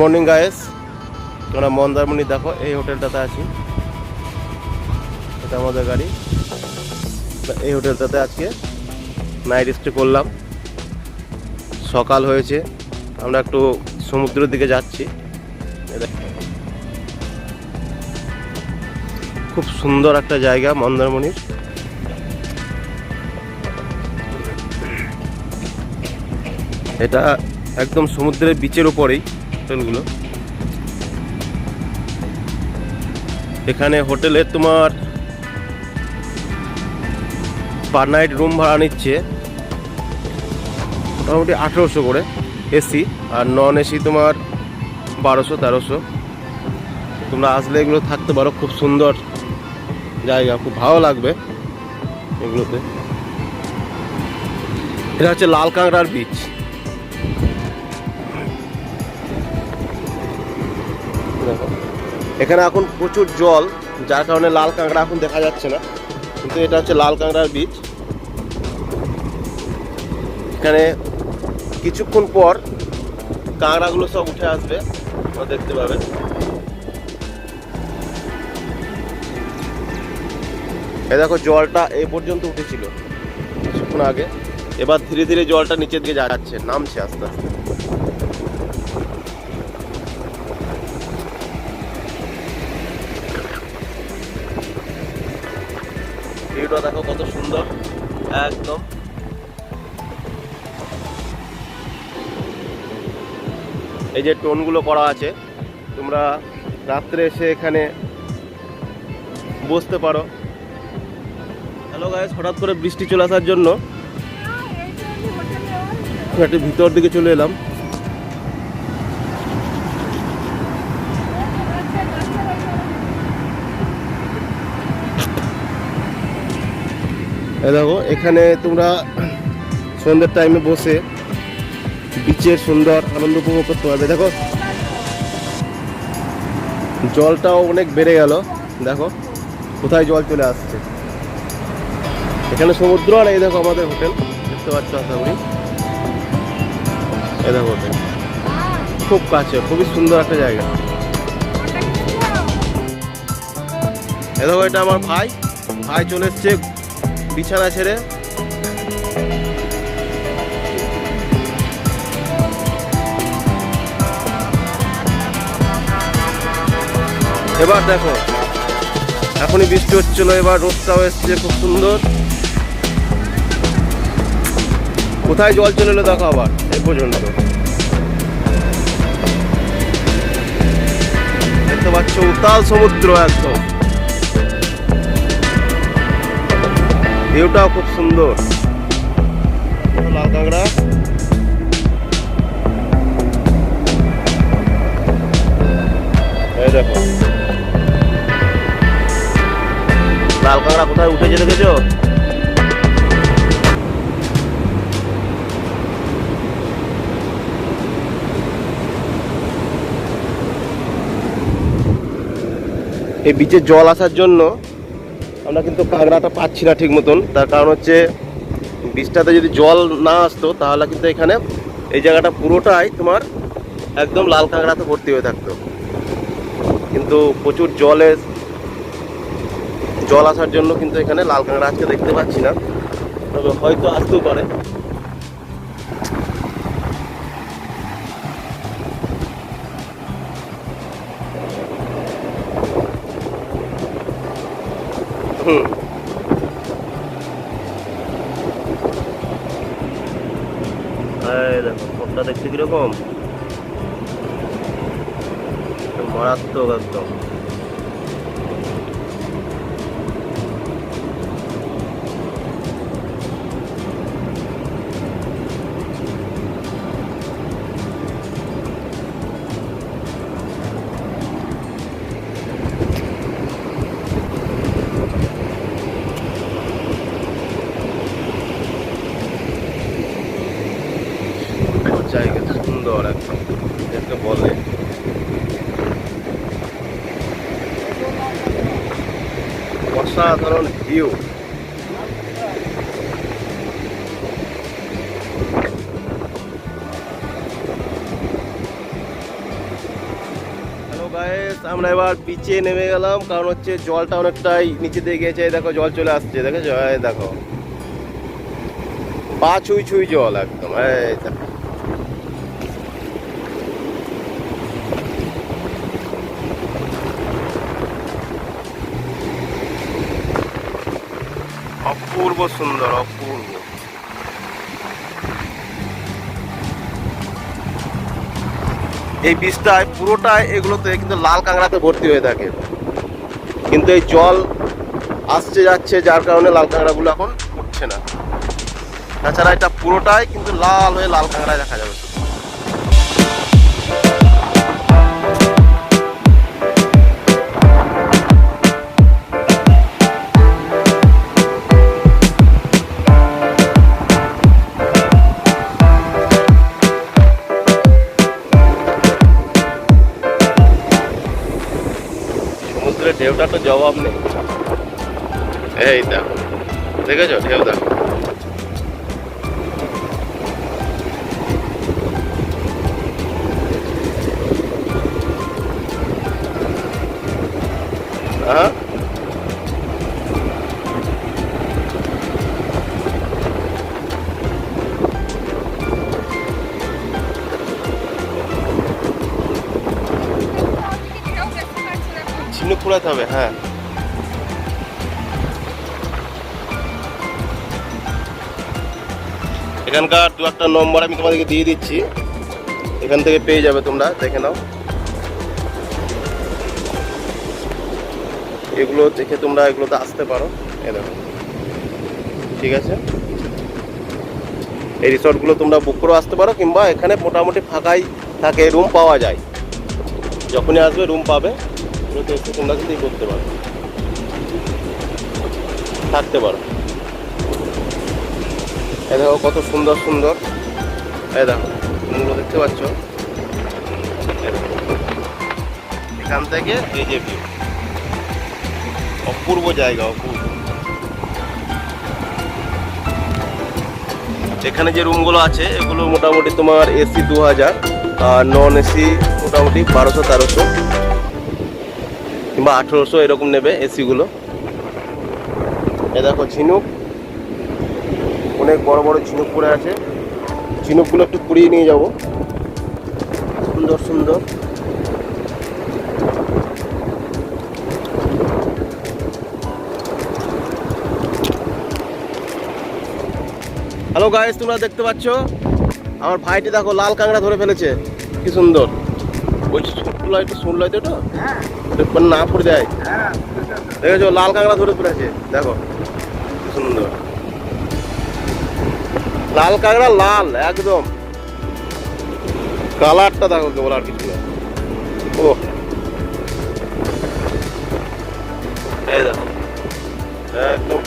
Morning guys তোমরা মন্দারমণি দেখো, এই হোটেলটাতে আছি। এটা আমাদের গাড়ি। এই হোটেলটাতে আজকে নাইট স্টে করলাম। সকাল হয়েছে। আমরা একটু সমুদ্রের দিকে যাচ্ছি। খুব সুন্দর একটা জায়গা মন্দারমণির। এটা একদম সমুদ্রের বিচের উপরেই। হোটেলগুলো। এখানে হোটেলে তোমার পার নাইট রুম ভাড়া নিচ্ছে মোটামুটি আঠেরোশো করে এসি আর নন এসি তোমার বারোশো, তেরোশো। তোমরা আসলে এগুলো থাকতে পারো, খুব সুন্দর জায়গা, খুব ভালো লাগবে এগুলোতে। এটা হচ্ছে লাল কাঁকড়ার বিচ এখানে এখন প্রচুর জল, যার কারণে লাল কাঁকড়া এখন দেখা যাচ্ছে না। কিন্তু এটা হচ্ছে লাল কাঁকড়ার বীজ। এখানে কিছুক্ষণ পর কাঁকড়াগুলো সব উঠে আসবে দেখতে পাবে। এ দেখো, জলটা এই পর্যন্ত উঠেছিল, কিছুক্ষণ আগে। এবার ধীরে ধীরে জলটা নিচের দিকে যাচ্ছে, নামছে আস্তে আস্তে। একদম। এই যে টোনগুলো করা আছে, তোমরা রাত্রে এসে এখানে বসতে পারো। হ্যালো গায়ে হঠাৎ করে বৃষ্টি চলে আসার জন্য। একটু ভিতর দিকে চলে এলাম। দেখো, এখানে তোমরা সন্ধ্যের টাইমে বসে বিচের সুন্দর আনন্দ উপভোগ করতে পারবে। দেখো, জলটাও অনেক বেড়ে গেল। দেখো, কোথায় জল চলে আসছে। এখানে সমুদ্র আর এই দেখো আমাদের হোটেল, দেখতে পাচ্ছ আশা করি। এই দেখো হোটেল। খুব কাছে, খুবই সুন্দর একটা জায়গা। এ দেখো, এটা আমার ভাই। ভাই চলে এসছে বিছানা ছেড়ে। এবার দেখো, এখনই বৃষ্টি হচ্ছিল, এবার রোদটাও এসছে, খুব সুন্দর। কোথায় জল চলে এলো দেখো আবার এ পর্যন্ত। দেখতে পাচ্ছ উতাল সমুদ্র একদম। ভিউটাও খুব সুন্দর। লাল কাঁকড়া। এই দেখো। লাল কাঁকড়া কোথায় উঠেছে দেখেছ? এই বিচে জল আসার জন্য আমরা কিন্তু কাঁকড়াটা পাচ্ছি না ঠিক মতন। তার কারণ হচ্ছে বীজটাতে যদি জল না আসতো, তাহলে কিন্তু এখানে এই জায়গাটা পুরোটাই তোমার একদম লাল কাঁকড়াতে ভর্তি হয়ে থাকতো। কিন্তু প্রচুর জলে জল আসার জন্য কিন্তু এখানে লাল কাঁকড়া আজকে দেখতে পাচ্ছি না। তবে হয়তো আসতেও পারে। হুম এই দেখো ফোনটা দেখতে কীরকম মারাত্মক একদম অসাধারণ ভিউ আমরা এবার বিচে নেমে গেলাম, কারণ হচ্ছে জলটা অনেকটাই নিচে দিয়ে গেছে দেখো, জল চলে আসছে, দেখেছ? দেখো। পা ছুঁই ছুঁই জল একদম, এই দেখো। অপূর্ব সুন্দর, অপূর্ব। এই বীজটায় পুরোটাই এগুলোতে কিন্তু লাল কাঁকড়াতে ভর্তি হয়ে থাকে। কিন্তু এই জল আসছে, যাচ্ছে, যার কারণে লাল কাঁকড়াগুলো এখন উঠছে না। তাছাড়া এটা পুরোটাই কিন্তু লাল হয়ে লাল কাঁকড়ায় দেখা যাবে। সমুদ্রের ঢেউটা তো জবাব নেই। এই দেখো দেখেছ ঢেউ দেখো ঝিনুক কুড়াতে হবে হ্যাঁ। এখানকার দু একটা নম্বর আমি তোমাদেরকে দিয়ে দিচ্ছি। এখান থেকে পেয়ে যাবে তোমরা, দেখে নাও। এগুলো দেখে তোমরা এগুলোতে আসতে পারো এ দেখো। ঠিক আছে? এই রিসর্টগুলো তোমরা বুক করেও আসতে পারো, কিংবা এখানে মোটামুটি ফাঁকাই থাকে রুম পাওয়া যায়। যখনই আসবে রুম পাবে। এগুলোতে এসে তোমরা কিন্তু করতে পারো। থাকতে পারো। এই দেখো কত সুন্দর সুন্দর। এই দেখো রুমগুলো দেখতে পাচ্ছ? এখান থেকে এই যে ভিউ অপূর্ব জায়গা, অপূর্ব। এখানে যে রুমগুলো আছে, এগুলো মোটামুটি তোমার এসি দু হাজার আর নন এসি মোটামুটি বারোশো তেরোশো। কিংবা আঠেরোশো এরকম নেবে এসিগুলো। এ দেখো ঝিনুক। অনেক বড় বড় ঝিনুক পড়ে আছে। ঝিনুকগুলো একটু কুড়িয়ে নিয়ে যাব। সুন্দর সুন্দর। হ্যালো গাইস তোমরা দেখতে পাচ্ছ? আমার ভাইটি দেখো লাল কাঁকড়া ধরে ফেলেছে। কি সুন্দর। বলছি মানে না যায়। দেখেছ, লাল কাঁকড়া ধরে ফেলেছে দেখো সুন্দর। লাল কাঁকড়া লাল, একদম। কালারটা দেখো কেবল আর কিছু ও। এই দেখো, একদম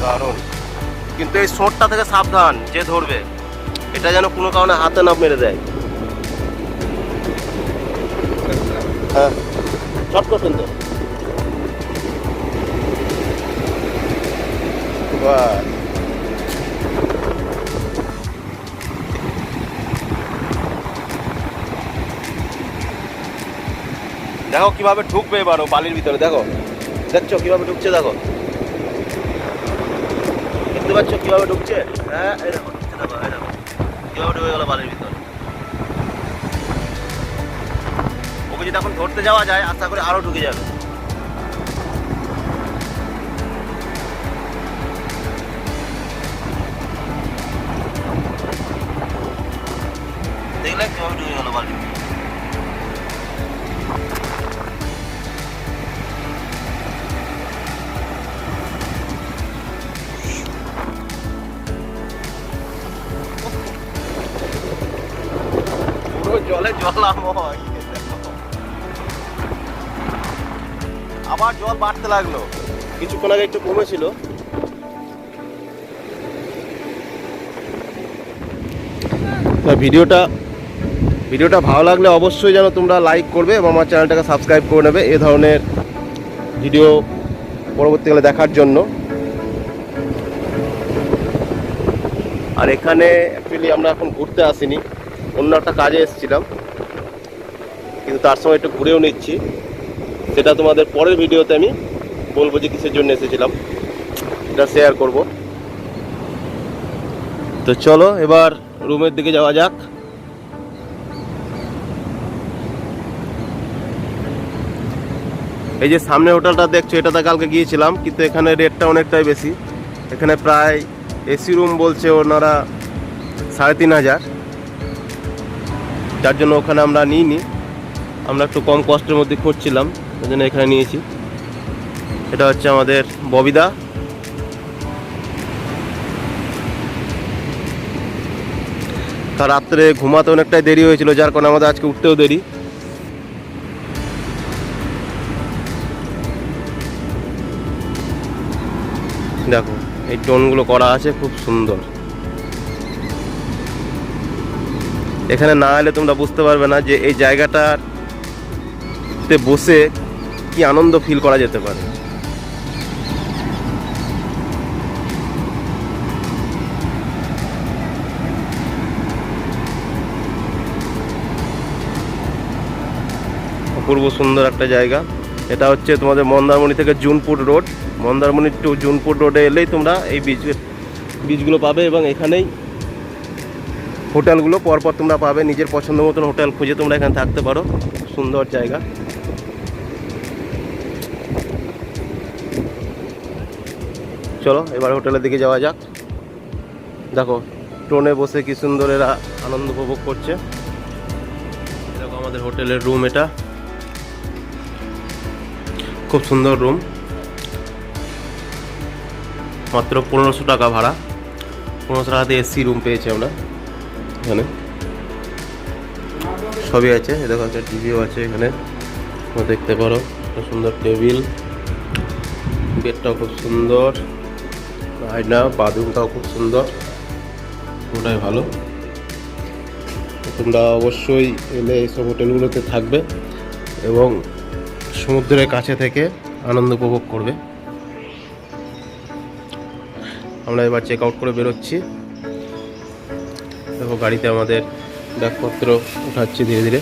দারুণ। কিন্তু এই সোঁটটা থেকে সাবধান, যে ধরবে। এটা যেন কোনো কারণে হাতে না মেরে দেয়। হ্যাঁ দেখো কীভাবে ঢুকবে এবার বালির ভিতরে, দেখো। দেখছ কীভাবে ঢুকছে, দেখো। দেখতে পাচ্ছ কীভাবে ঢুকছে? হ্যাঁ দেখো, ঢুকছে দেখো। কীভাবে ঢুকে গেল বালির ভিতরে। ওকে যদি এখন ধরতে যাওয়া যায়, আশা করে আরও ঢুকে যাবে। আবার জল বাড়তে লাগল। কিছুক্ষণ আগে একটু কমেছিল। ভিডিওটা ভিডিওটা ভালো লাগলে অবশ্যই যেন তোমরা লাইক করবে এবং আমার চ্যানেলটাকে সাবস্ক্রাইব করে নেবে এ ধরনের ভিডিও পরবর্তীকালে দেখার জন্য। আর এখানে অ্যাকচুয়ালি আমরা এখন ঘুরতে আসিনি, অন্য একটা কাজে এসেছিলাম। তার সঙ্গে একটু ঘুরেও নিচ্ছি। সেটা তোমাদের পরের ভিডিওতে আমি বলব যে কিসের জন্য এসেছিলাম। এটা শেয়ার করব। তো চলো, এবার রুমের দিকে যাওয়া যাক। এই যে সামনে হোটেলটা দেখছ এটাতে কালকে গিয়েছিলাম, কিন্তু এখানে রেটটা অনেকটাই বেশি। এখানে প্রায় এসি রুম বলছে ওনারা সাড়ে তিন হাজার। যার জন্য ওখানে আমরা নিইনি। আমরা একটু কম কষ্টের মধ্যে খুঁজছিলাম ওই জন্য এখানে নিয়েছি। এটা হচ্ছে আমাদের ববিদা। কাল রাত্রে ঘুমাতে অনেকটাই দেরি হয়েছিল, যার কারণে আমাদের আজকে উঠতেও দেরি। দেখো, এই টোনগুলো করা আছে, খুব সুন্দর। এখানে না এলে তোমরা বুঝতে পারবে না যে এই জায়গাটাতে বসে কি আনন্দ ফিল করা যেতে পারে? অপূর্ব সুন্দর একটা জায়গা। এটা হচ্ছে তোমাদের মন্দারমণি থেকে জুনপুর রোড। মন্দারমণি টু জুনপুর রোডে এলেই তোমরা এই বীজ বীজগুলো পাবে এবং এখানেই হোটেলগুলো পরপর তোমরা পাবে। নিজের পছন্দ মতন হোটেল খুঁজে তোমরা এখানে থাকতে পারো। সুন্দর জায়গা। চলো, এবার হোটেলের দিকে যাওয়া যাক। দেখো, ট্রেনে বসে কি সুন্দর এরা আনন্দ উপভোগ করছে। এরকম আমাদের হোটেলের রুম এটা। খুব সুন্দর রুম। মাত্র পনেরোশো টাকা ভাড়া। পনেরোশো টাকাতে এসি রুম পেয়েছি আমরা, এখানে। সবই আছে দেখো একটা টিভিও আছে এখানে। দেখতে পারো, একটা সুন্দর টেবিল। বেডটাও খুব সুন্দর। আয়না বাথরুমটাও খুব সুন্দর। ওটাই ভালো। তোমরা অবশ্যই এলে এইসব হোটেলগুলোতে থাকবে এবং সমুদ্রের কাছে থেকে আনন্দ উপভোগ করবে। আমরা এবার চেক আউট করে বেরোচ্ছি। দেখো গাড়িতে আমাদের ব্যাগপত্র উঠাচ্ছি ধীরে ধীরে।